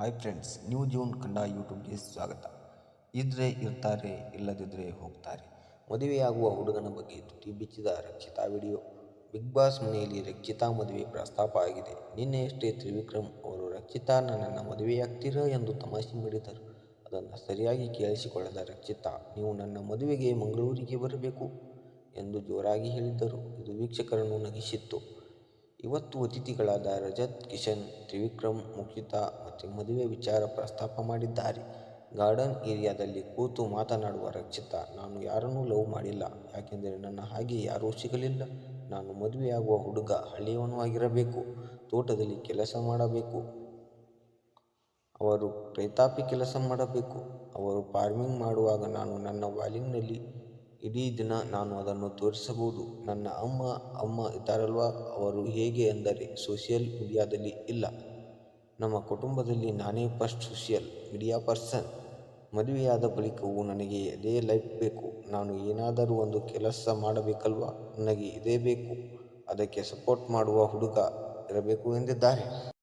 Hi friends new June Kannada ಯೂಟ್ಯೂಬ್ಗೆ ಸ್ವಾಗತ. ಇದ್ರೆ ಇರ್ತಾರೆ ಇಲ್ಲದಿದ್ದರೆ ಹೋಗ್ತಾರೆ. ಮದುವೆಯಾಗುವ ಹುಡುಗನ ಬಗ್ಗೆ ತುಟಿ ಬಿಚ್ಚಿದ ರಕ್ಷಿತಾ ವಿಡಿಯೋ ಬಿಗ್ ಬಾಸ್ ಮನೆಯಲ್ಲಿ ರಕ್ಷಿತಾ ಮದುವೆ ಪ್ರಸ್ತಾಪ ಆಗಿದೆ. ನಿನ್ನೆಯಷ್ಟೇ ತ್ರಿವಿಕ್ರಮ್ ಅವರು, ರಕ್ಷಿತಾ, ನನ್ನನ್ನು ಮದುವೆಯಾಗ್ತೀರಾ ಎಂದು ತಮಾಷೆ ಮಾಡಿದರು. ಅದನ್ನು ಸರಿಯಾಗಿ ಕೇಳಿಸಿಕೊಳ್ಳದ ರಕ್ಷಿತಾ, ನೀವು ನನ್ನ ಮದುವೆಗೆ ಮಂಗಳೂರಿಗೆ ಬರಬೇಕು ಎಂದು ಜೋರಾಗಿ ಹೇಳಿದ್ದರು. ಇದು ವೀಕ್ಷಕರನ್ನು ನಗಿಸಿತ್ತು. ಇವತ್ತು ಅತಿಥಿಗಳಾದ ರಜತ್, ಕಿಶನ್, ತ್ರಿವಿಕ್ರಮ್ ಮುಖಿತಾ ಮತ್ತು ಮದುವೆ ವಿಚಾರ ಪ್ರಸ್ತಾಪ ಮಾಡಿದ್ದಾರೆ. ಗಾರ್ಡನ್ ಏರಿಯಾದಲ್ಲಿ ಕೂತು ಮಾತನಾಡುವ ರಕ್ಷಿತಾ, ನಾನು ಯಾರನ್ನೂ ಲವ್ ಮಾಡಿಲ್ಲ. ಯಾಕೆಂದರೆ ನನ್ನ ಹಾಗೆ ಯಾರೂ ಸಿಗಲಿಲ್ಲ. ನಾನು ಮದುವೆಯಾಗುವ ಹುಡುಗ ಹಳ್ಳಿಯವನು ಆಗಿರಬೇಕು. ತೋಟದಲ್ಲಿ ಕೆಲಸ ಮಾಡಬೇಕು. ಅವರು ರೈತಾಪಿ ಕೆಲಸ ಮಾಡಬೇಕು. ಅವರು ಫಾರ್ಮಿಂಗ್ ಮಾಡುವಾಗ ನಾನು ನನ್ನ ವಾಲಿಂಗ್ನಲ್ಲಿ ಇಡೀ ದಿನ ನಾನು ಅದನ್ನು ತೋರಿಸಬಹುದು. ನನ್ನ ಅಮ್ಮ ಅಮ್ಮ ಇದ್ದಾರಲ್ವ? ಅವರು ಹೇಗೆ ಅಂದರೆ ಸೋಷಿಯಲ್ ಮೀಡಿಯಾದಲ್ಲಿ ಇಲ್ಲ. ನಮ್ಮ ಕುಟುಂಬದಲ್ಲಿ ನಾನೇ ಫಸ್ಟ್ ಸೋಷಿಯಲ್ ಮೀಡಿಯಾ ಪರ್ಸನ್ ಮದುವೆಯಾದ ಬಳಿಕವೂ ನನಗೆ ಇದೇ ಲೈಫ್ ಬೇಕು. ನಾನು ಏನಾದರೂ ಒಂದು ಕೆಲಸ ಮಾಡಬೇಕಲ್ವಾ? ನನಗೆ ಇದೇ ಬೇಕು. ಅದಕ್ಕೆ ಸಪೋರ್ಟ್ ಮಾಡುವ ಹುಡುಗ ಇರಬೇಕು ಎಂದಿದ್ದಾರೆ.